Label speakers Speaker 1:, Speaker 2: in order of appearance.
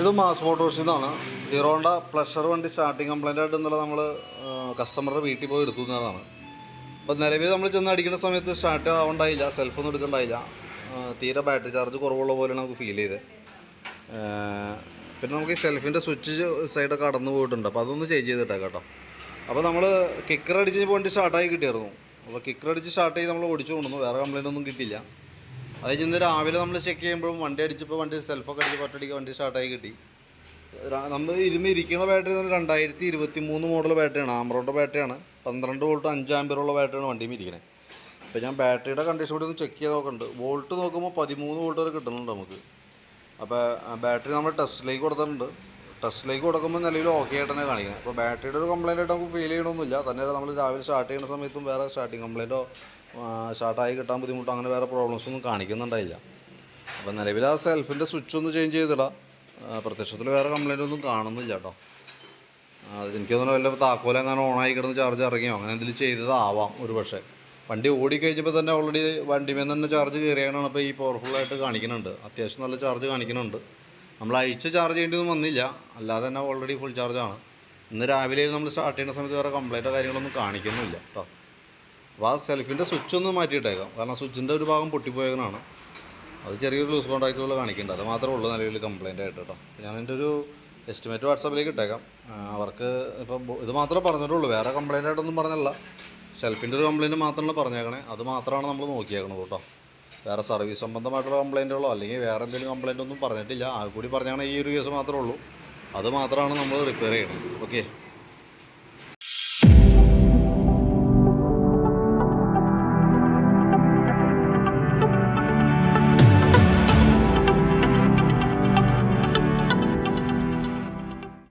Speaker 1: ഇത് മാസ് മോട്ടോഴ്സിൽ നിന്നാണ് ഹീറോണ്ട പ്ലഷർ വണ്ടി സ്റ്റാർട്ടിങ് കംപ്ലൈന്റ് ആയിട്ട് ഇന്നലെ നമ്മൾ കസ്റ്റമറുടെ വീട്ടിൽ പോയി എടുത്തു എന്നതാണ്. അപ്പോൾ നിലവിൽ നമ്മൾ ചെന്ന് അടിക്കുന്ന സമയത്ത് സ്റ്റാർട്ട് ആവണ്ടായില്ല സെൽഫൊന്നും എടുക്കണ്ടായില്ല. തീരെ ബാറ്ററി ചാർജ് കുറവുള്ള പോലെയാണ് നമുക്ക് ഫീൽ ചെയ്തത് പിന്നെ നമുക്ക് ഈ സെൽഫിന്റെ സ്വിച്ച് സൈഡൊക്കെ കടന്നു പോയിട്ടുണ്ട്. അപ്പോൾ അതൊന്ന് ചേഞ്ച് ചെയ്തിട്ടേ കേട്ടോ. അപ്പോൾ നമ്മൾ കിക്കർ അടിച്ച് വണ്ടി സ്റ്റാർട്ടായി കിട്ടിയായിരുന്നു. അപ്പോൾ കിക്കർ അടിച്ച് സ്റ്റാർട്ട് ചെയ്ത് നമ്മൾ ഓടിച്ചു കൊണ്ടുവന്നു. വേറെ കംപ്ലൈന്റ് ഒന്നും കിട്ടിയില്ല. അത് ഇന്ന് രാവിലെ നമ്മൾ ചെക്ക് ചെയ്യുമ്പോഴും വണ്ടി അടിച്ചപ്പോൾ വണ്ടി സെൽഫൊക്കെ അടിച്ച് ഒറ്റയടിക്ക് വണ്ടി സ്റ്റാർട്ടായി കിട്ടി. നമ്മൾ ഇതിന് ഇരിക്കുന്ന ബാറ്ററി തന്നെ രണ്ടായിരത്തി ഇരുപത്തി മൂന്ന് മോഡൽ ബാറ്ററിയാണ് ആമറോന്റെ ബാറ്ററിയാണ് പന്ത്രണ്ട് വോൾട്ട് അഞ്ച് ആമ്പറുള്ള ബാറ്ററിയാണ് വണ്ടിയിൽ ഇരിക്കുന്നത് അപ്പോൾ ഞാൻ ബാറ്ററിയുടെ കണ്ടീഷൻ കൂടി ഒന്ന് ചെക്ക് ചെയ്ത് നോക്കുന്നുണ്ട് വോൾട്ട് നോക്കുമ്പോൾ പതിമൂന്ന് വോൾട്ട് വരെ കിട്ടുന്നുണ്ട് നമുക്ക്. അപ്പോൾ ബാറ്ററി നമ്മൾ ടെസ്റ്റിലേക്ക് കൊടുത്തിട്ടുണ്ട്. ടെസ്റ്റിലേക്ക് കൊടുക്കുമ്പോൾ നിലവിൽ ഓക്കെ ആയിട്ട് തന്നെ കാണിക്കുന്നത് അപ്പോൾ ബാറ്ററിയുടെ ഒരു കംപ്ലൈന്റ് ആയിട്ട് നമുക്ക് ഫീൽ ചെയ്യണമൊന്നുമില്ല. തന്നെ നമ്മൾ രാവിലെ സ്റ്റാർട്ട് ചെയ്യുന്ന സമയത്തും വേറെ സ്റ്റാർട്ടിങ് കംപ്ലൈന്റോ സ്റ്റാർട്ടായി കിട്ടാൻ ബുദ്ധിമുട്ടോ അങ്ങനെ വേറെ പ്രോബ്ലംസ് ഒന്നും കാണിക്കുന്നുണ്ടായില്ല. അപ്പോൾ നിലവിൽ ആ സെൽഫിന്റെ സ്വിച്ച് ഒന്ന് ചേഞ്ച് ചെയ്തിടാം. പ്രത്യക്ഷത്തിൽ വേറെ കംപ്ലൈന്റ് ഒന്നും കാണുന്നില്ല കേട്ടോ എനിക്ക് തോന്നുന്നു വല്ല താക്കോല അങ്ങനെ ഓണായി കിടന്ന് ചാർജ് ഇറങ്ങിയോ അങ്ങനെ എന്തെങ്കിലും ചെയ്തതാവാം ഒരു പക്ഷേ. വണ്ടി ഓടിക്കഴിഞ്ഞപ്പോൾ തന്നെ ഓൾറെഡി വണ്ടിമേ തന്നെ ചാർജ് കയറിയാണ് അപ്പോൾ ഈ പവർഫുള്ളായിട്ട് കാണിക്കുന്നുണ്ട്. അത്യാവശ്യം നല്ല ചാർജ് കാണിക്കുന്നുണ്ട്. നമ്മൾ അഴിച്ച് ചാർജ് ചെയ്യേണ്ടതൊന്നും വന്നില്ല. അല്ലാതെ തന്നെ ഓൾറെഡി ഫുൾ ചാർജാണ് ഇന്ന് രാവിലെ നമ്മൾ സ്റ്റാർട്ട് ചെയ്യുന്ന സമയത്ത് വേറെ കംപ്ലൈന്റോ കാര്യങ്ങളൊന്നും കാണിക്കുന്നില്ല കേട്ടോ അപ്പോൾ ആ സെൽഫിന്റെ സ്വിച്ച് ഒന്ന് മാറ്റിയിട്ടേക്കാം. കാരണം സ്വിച്ചിന്റെ ഒരു ഭാഗം പൊട്ടിപ്പോയതിനാണ് അത് ചെറിയൊരു ലൂസ് കോൺടാക്റ്റുകൾ കാണിക്കുന്നുണ്ട് അത് മാത്രമേ ഉള്ളൂ നിലവിൽ കംപ്ലയിന്റ് ആയിട്ട് കേട്ടോ ഞാൻ എന്റെ ഒരു എസ്റ്റിമേറ്റ് വാട്സാപ്പിലേക്ക് ഇട്ടേക്കാം. അവർക്ക് ഇപ്പം ഇത് മാത്രമേ പറഞ്ഞിട്ടുള്ളൂ. വേറെ കംപ്ലയിന്റ് ആയിട്ടൊന്നും പറഞ്ഞല്ല. സെൽഫിന്റെ ഒരു കംപ്ലയിന്റ് മാത്രമല്ല പറഞ്ഞേക്കണേ. അത് മാത്രമാണ് നമ്മൾ നോക്കിയേക്കണത് കേട്ടോ വേറെ സർവീസ് സംബന്ധമായിട്ടുള്ള കംപ്ലൈന്റുകളോ അല്ലെങ്കിൽ വേറെ എന്തെങ്കിലും കംപ്ലൈന്റ് ഒന്നും പറഞ്ഞിട്ടില്ല. ആ കൂടി പറഞ്ഞാണ് ഈ ഒരു കേസ് മാത്രമേ ഉള്ളൂ. അത് മാത്രമാണ് നമ്മൾ റിപ്പയർ ചെയ്യണം ഓക്കെ